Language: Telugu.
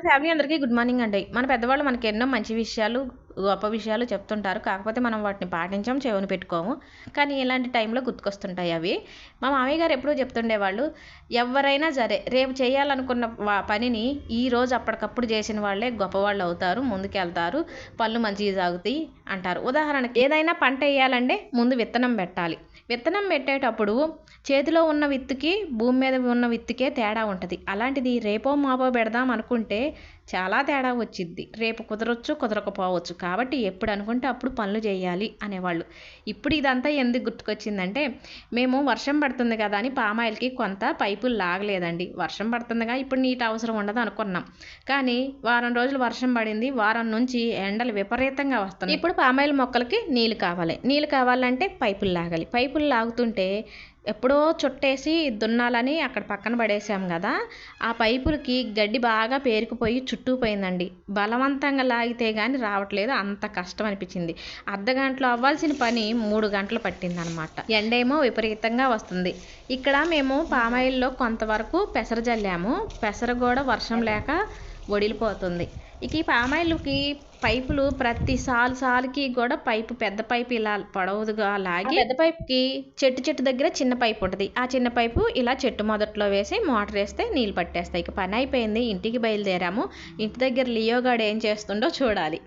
ఫ్యామిలీ అందరికీ గుడ్ మార్నింగ్ అండి. మన పెద్దవాళ్ళు మనకి ఎన్నో మంచి విషయాలు గొప్ప విషయాలు చెప్తుంటారు. కాకపోతే మనం వాటిని పాటించం చెవును పెట్టుకోము. కానీ ఇలాంటి టైంలో గుర్తుకొస్తుంటాయి అవి. మా మామయ్య గారు ఎప్పుడూ చెప్తుండేవాళ్ళు ఎవరైనా సరే రేపు చేయాలనుకున్న వా- పనిని ఈ రోజు అప్పటికప్పుడు చేసిన వాళ్ళే గొప్పవాళ్ళు అవుతారు ముందుకెళ్తారు పళ్ళు మంచిగా సాగుతాయి అంటారు. ఉదాహరణకి ఏదైనా పంట వేయాలంటే ముందు విత్తనం పెట్టాలి. విత్తనం పెట్టేటప్పుడు చేతిలో ఉన్న విత్తుకి భూమి మీద ఉన్న విత్తుకే తేడా ఉంటుంది. అలాంటిది రేపో మాపో పెడదాం అనుకుంటే చాలా తేడా వచ్చిద్ది. రేపు కుదరొచ్చు కుదరకపోవచ్చు. కాబట్టి ఎప్పుడు అనుకుంటే అప్పుడు పనులు చేయాలి అనేవాళ్ళు. ఇప్పుడు ఇదంతా ఎందుకు గుర్తుకొచ్చిందంటే మేము వర్షం పడుతుంది కదా అని పామాయిల్కి కొంత పైపులు లాగలేదండి. వర్షం పడుతుందిగా ఇప్పుడు నీటి అవసరం ఉండదు అనుకున్నాం. కానీ వారం రోజులు వర్షం పడింది వారం నుంచి ఎండలు విపరీతంగా వస్తున్నాయి. ఇప్పుడు పామాయిల్ మొక్కలకి నీళ్ళు కావాలి. నీళ్ళు కావాలంటే పైపులు లాగాలి. పైపులు లాగుతుంటే ఎప్పుడో చుట్టేసి దున్నాలని అక్కడ పక్కన పడేసాం కదా. ఆ పైపులకి గడ్డి బాగా పేరుకుపోయి చుట్టుకుపోయిందండి బలవంతంగా లాగితే కానీ రావట్లేదు. అంత కష్టం అనిపించింది. అర్ధ గంటలో అవ్వాల్సిన పని మూడు గంటలు పట్టిందనమాట. ఎండేమో విపరీతంగా వస్తుంది. ఇక్కడ మేము పామాయిల్లో కొంతవరకు పెసర జల్లాము పెసర కూడా వర్షం లేక ఒడిలిపోతుంది. ఇక ఈ పామాయిల్కి పైపులు ప్రతి సాలు సాలుకి కూడా పైపు పెద్ద పైపు ఇలా పొడవుగా లాగి పెద్ద పైపుకి చెట్టు చెట్టు దగ్గర చిన్న పైపు ఉంటుంది. ఆ చిన్న పైపు ఇలా చెట్టు మొదట్లో వేసి మోటార్ వేస్తే నీళ్ళు పట్టేస్తాయి. ఇక పని అయిపోయింది. ఇంటికి బయలుదేరాము. ఇంటి దగ్గర లియోగాడు ఏం చేస్తుండో చూడాలి.